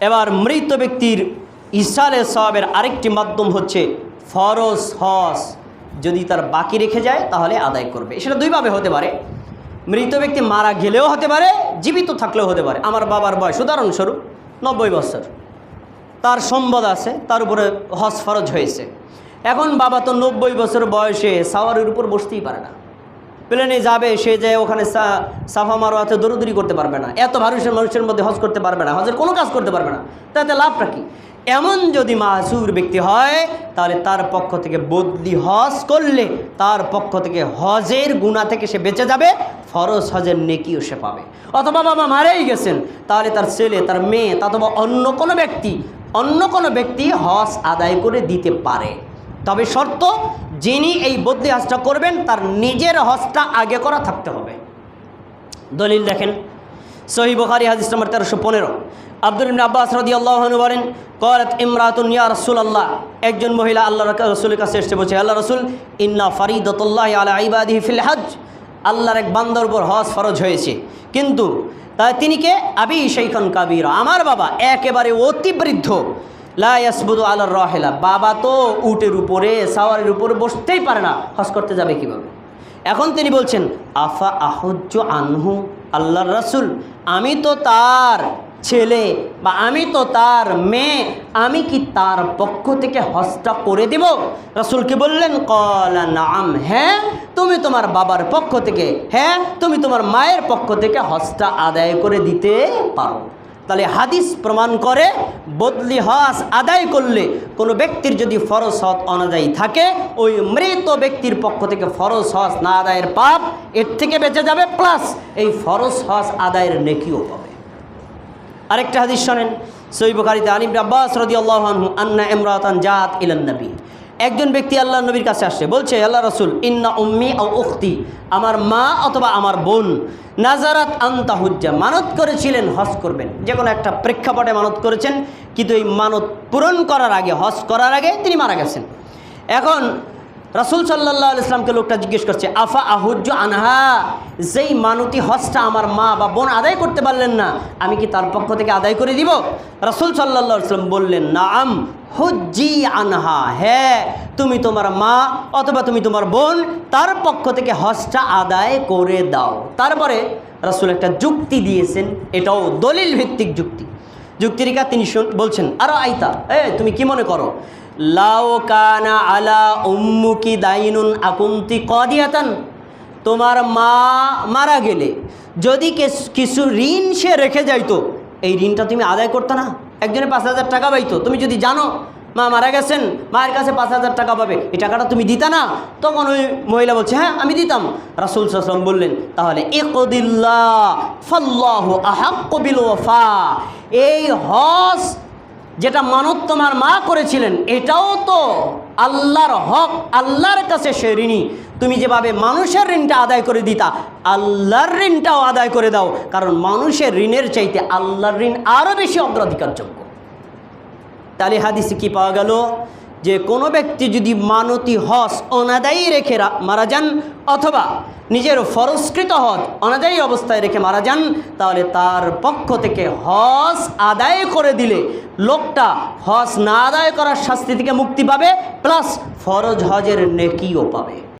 এবার মৃত ব্যক্তির ইসালে সবের আরেকটি মাধ্যম হচ্ছে ফরজ হস যদি তার বাকি রেখে যায়, তাহলে আদায় করবে। সেটা দুইভাবে হতে পারে। মৃত ব্যক্তি মারা গেলেও হতে পারে, জীবিত থাকলেও হতে পারে। আমার বাবার বয়স উদাহরণস্বরূপ নব্বই বছর। তার সম্পদ আছে, তার উপরে হজ ফরজ হয়েছে। এখন বাবা তো নব্বই বছর বয়সে সাওয়ারের উপর বসতেই পারে না। প্লেনে যাবে, সে যে ওখানে সাফা মারোয়াতে দৌড়দৌড়ি করতে পারবে না। এত মানুষের মানুষের মধ্যে হজ করতে পারবে না। হজের কোনো কাজ করতে পারবে না। তাতে লাভটা কি? এমন যদি মাসুর ব্যক্তি হয়, তাহলে তার পক্ষ থেকে বদলি হজ করলে তার পক্ষ থেকে হজের গুণা থেকে সে বেঁচে যাবে, ফরজ হজের নেকিও সে পাবে। অথবা বাবা মারেই গেছেন, তাহলে তার ছেলে, তার মেয়ে, অথবা অন্য কোনো ব্যক্তি, অন্য কোনো ব্যক্তি হজ আদায় করে দিতে পারে। তবে শর্ত যিনি এই বদলি হজটা করবেন, তার নিজের হজটা আগে করা থাকতে হবে। দলিল দেখেন, সহি বুখারি, হাদিস নম্বর তেরোশো পনেরো। আব্দুল ইবনে আব্বাস আল্লাহনু বলেন করাত ইমরাতুন ইয়া রসুল আল্লাহ একজন মহিলা আল্লাহ রসুলের কাছে এসে বলছে, আল্লাহ রসুল, ইন্না ফরিদতুল্লাহ আলা ইবাদি ফিল হজ আল্লাহর এক বান্দর উপর হজ ফরজ হয়েছে। কিন্তু তা তিনি কে? আবি শৈখন কাবির। আমার বাবা একেবারে অতি বৃদ্ধ। লাসবুদু আল্লাহ রহেলা। বাবা তো উটের উপরে, সাওয়ারের উপরে বসতেই পারে না। হজ করতে যাবে কীভাবে? এখন তিনি বলছেন, আফা আহজ্য আনহু আল্লাহর রাসুল। আমি তো তার ছেলে বা আমি তো তার মেয়ে। আমি কি তার পক্ষ থেকে হজটা করে দেব? রাসুলকে বললেন, কলা নাম হ্যাঁ তুমি তোমার বাবার পক্ষ থেকে হ্যাঁ তুমি তোমার মায়ের পক্ষ থেকে হজটা আদায় করে দিতে পারো। তাহলে হাদিস প্রমাণ করে বদলি হজ আদায় করলে কোনো ব্যক্তির যদি ফরজ হজ অনাদায়ী থাকে, ওই মৃত ব্যক্তির পক্ষ থেকে ফরজ হজ না আদায়ের পাপ এর থেকে বেঁচে যাবে, প্লাস এই ফরজ হজ আদায়ের নেকিও পাবে। আরেকটা হাদিস শোনেন, সই বুখারিতে আলিম আব্বাস রদি আল্লাহ আন্না ইমরাতান জাত ইলান নবী। একজন ব্যক্তি আল্লাহ নবীর কাছে আসছে বলছে, আল্লাহ রসুল, ইন্না উম্মি ও উক্তি আমার মা অথবা আমার বোন নাজারাত আন্তাহুজ্জা মানত করেছিলেন, হজ করবেন। যে কোনো একটা প্রেক্ষাপটে মানত করেছেন, কিন্তু এই মানত পূরণ করার আগে, হজ করার আগে তিনি মারা গেছেন। এখন রাসুল সাল্লাহ ইসলামকে লোকটা জিজ্ঞেস করছে, আফা আহুজ্জ আনহা? যেই মানতি হজটা আমার মা বা বোন আদায় করতে পারলেন না, আমি কি তার পক্ষ থেকে আদায় করে দিব? রাসুল সাল্লাহ ইসলাম বললেন, নাম, হুজ্জি আনহা হ্যাঁ তুমি তোমার মা অথবা তুমি তোমার বোন তার পক্ষ থেকে হজটা আদায় করে দাও। তারপরে রাসুল একটা যুক্তি দিয়েছেন, এটাও দলিল ভিত্তিক যুক্তি। যুক্তিরিকা তিনি বলছেন, আরও আইতা এ তুমি কি মনে করো? লাও কানা আলা উম্মুকি দাইনুন আকুন্তি কদিয়াতান, তোমার মা মারা গেলে যদি কিছু ঋণ সে রেখে যাইতো, এই ঋণটা তুমি আদায় করতে না? একজনে পাঁচ হাজার টাকা পাইতো, তুমি যদি জানো মা মারা গেছেন, মায়ের কাছে পাঁচ হাজার টাকা পাবে। এই টাকাটা তুমি দিতা না? তখন ওই মহিলা বলছে হ্যাঁ আমি দিতাম। রাসুল সাল্লাম বললেন, তাহলে ওফা এই হস যেটা মানত তোমার মা করেছিলেন, এটাও তো আল্লাহর হক, আল্লাহর কাছে সে ঋণী। তুমি যেভাবে মানুষের ঋণটা আদায় করে দিতা, আল্লাহর ঋণটাও আদায় করে দাও। কারণ মানুষের ঋণের চাইতে আল্লাহর ঋণ আরও বেশি অগ্রাধিকারযোগ্য। তাহলে হাদিসে কি পাওয়া গেল? যে কোনো ব্যক্তি যদি মানতি হস অনাদায়ী রেখে মারা যান, অথবা নিজের ফরস্কৃত হজ অনাদায়ী অবস্থায় রেখে মারা যান, তাহলে তার পক্ষ থেকে হস আদায় করে দিলে লোকটা হজ না আদায় করার শাস্তি থেকে মুক্তি পাবে, প্লাস ফরজ হজের নেকিও পাবে।